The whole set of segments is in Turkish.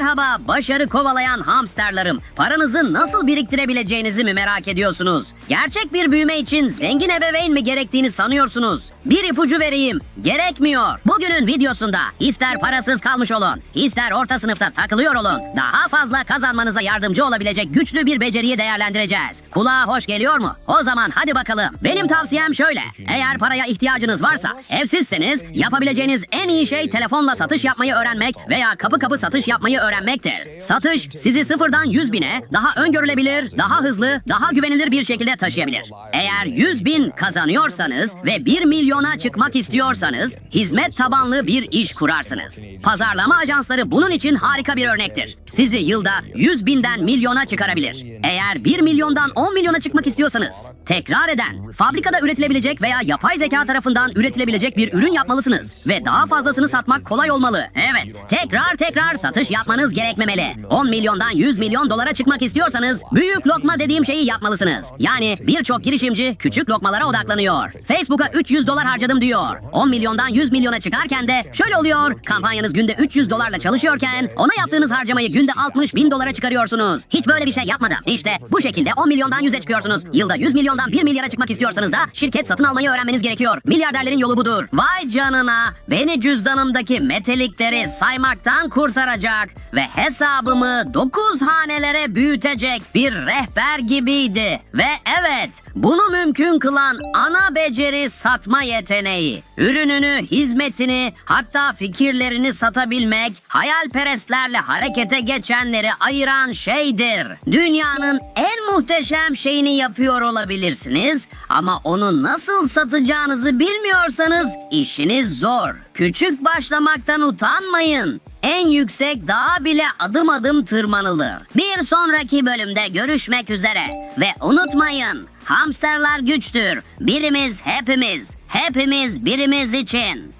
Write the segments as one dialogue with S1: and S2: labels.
S1: Merhaba başarı kovalayan hamsterlarım. Paranızı nasıl biriktirebileceğinizi mi merak ediyorsunuz? Gerçek bir büyüme için zengin ebeveyn mi gerektiğini sanıyorsunuz? Bir ipucu vereyim. Gerekmiyor. Bugünün videosunda ister parasız kalmış olun, ister orta sınıfta takılıyor olun. Daha fazla kazanmanıza yardımcı olabilecek güçlü bir beceriyi değerlendireceğiz. Kulağa hoş geliyor mu? O zaman hadi bakalım. Benim tavsiyem şöyle. Eğer paraya ihtiyacınız varsa, evsizseniz yapabileceğiniz en iyi şey telefonla satış yapmayı öğrenmek veya kapı kapı satış yapmayı öğrenmektir. Satış sizi sıfırdan 100 bine daha öngörülebilir, daha hızlı, daha güvenilir bir şekilde taşıyabilir. Eğer 100 bin kazanıyorsanız ve 1 milyona çıkmak istiyorsanız hizmet tabanlı bir iş kurarsınız. Pazarlama ajansları bunun için harika bir örnektir. Sizi yılda 100 binden milyona çıkarabilir. Eğer 1 milyondan 10 milyona çıkmak istiyorsanız tekrar eden, fabrikada üretilebilecek veya yapay zeka tarafından üretilebilecek bir ürün yapmalısınız ve daha fazlasını satmak kolay olmalı. Evet, tekrar tekrar satış yapmanız gerekmemeli. 10 milyondan 100 milyon dolara çıkmak istiyorsanız büyük lokma dediğim şeyi yapmalısınız. Yani birçok girişimci küçük lokmalara odaklanıyor. Facebook'a 300 dolar harcadım diyor. 10 milyondan 100 milyona çıkarken de şöyle oluyor. Kampanyanız günde 300 dolarla çalışıyorken ona yaptığınız harcamayı günde 60 bin dolara çıkarıyorsunuz. Hiç böyle bir şey yapmadım. İşte bu şekilde 10 milyondan 100'e çıkıyorsunuz. Yılda 100 milyondan 1 milyara çıkmak istiyorsanız da şirket satın almayı öğrenmeniz gerekiyor. Milyarderlerin yolu budur. Vay canına. Beni cüzdanımdaki metelikleri saymaktan kurtaracak ve hesabımı 9 hanelere büyütecek bir rehber gibiydi. Ve evet bunu mümkün kılan ana beceri satma yeteneği. Ürününü, hizmetini, hatta fikirlerini satabilmek, hayalperestlerle harekete geçenleri ayıran şeydir. Dünyanın en muhteşem şeyini yapıyor olabilirsiniz ama onu nasıl satacağınızı bilmiyorsanız işiniz zor. Küçük başlamaktan utanmayın. En yüksek dağa bile adım adım tırmanılır. Bir sonraki bölümde görüşmek üzere. Ve unutmayın, hamsterlar güçtür. Birimiz hepimiz, hepimiz birimiz için.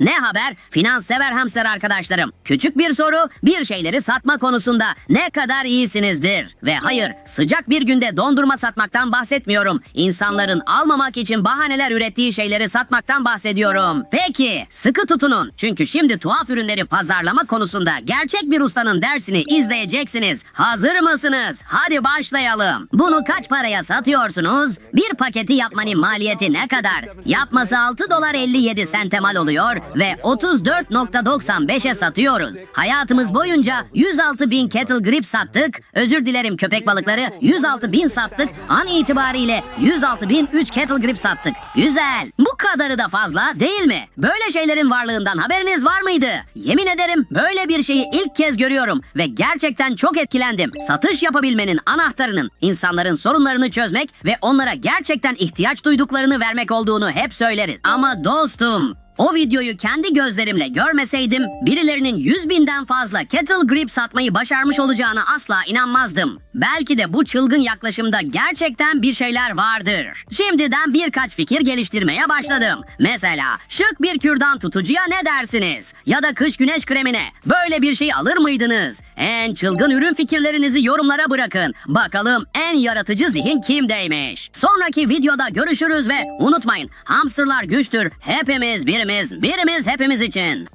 S1: Ne haber? Finans sever hamster arkadaşlarım. Küçük bir soru, bir şeyleri satma konusunda ne kadar iyisinizdir? Ve hayır, sıcak bir günde dondurma satmaktan bahsetmiyorum. İnsanların almamak için bahaneler ürettiği şeyleri satmaktan bahsediyorum. Peki, sıkı tutunun. Çünkü şimdi tuhaf ürünleri pazarlama konusunda gerçek bir ustanın dersini izleyeceksiniz. Hazır mısınız? Hadi başlayalım. Bunu kaç paraya satıyorsunuz? Bir paketi yapmanın maliyeti ne kadar? Yapması 6 dolar 57 sente mal oluyor ve 34.95'e satıyoruz. Hayatımız boyunca 106 bin kettle grip sattık. Özür dilerim köpek balıkları 106 bin sattık. An itibariyle 106 bin 3 kettle grip sattık. Güzel. Bu kadarı da fazla değil mi? Böyle şeylerin varlığından haberiniz var mıydı? Yemin ederim böyle bir şeyi ilk kez görüyorum ve gerçekten çok etkilendim. Satış yapabilmenin anahtarının insanların sorunlarını çözmek ve onlara gerçekten ihtiyaç duyduklarını vermek olduğunu hep söyleriz. Ama dostum o videoyu kendi gözlerimle görmeseydim birilerinin 100 binden fazla kettle grip satmayı başarmış olacağına asla inanmazdım. Belki de bu çılgın yaklaşımda gerçekten bir şeyler vardır. Şimdiden birkaç fikir geliştirmeye başladım. Mesela şık bir kürdan tutucuya ne dersiniz? Ya da kış güneş kremine böyle bir şey alır mıydınız? En çılgın ürün fikirlerinizi yorumlara bırakın. Bakalım en yaratıcı zihin kimdeymiş? Sonraki videoda görüşürüz ve unutmayın hamsterlar güçtür. Hepimiz birimiz, birimiz hepimiz için.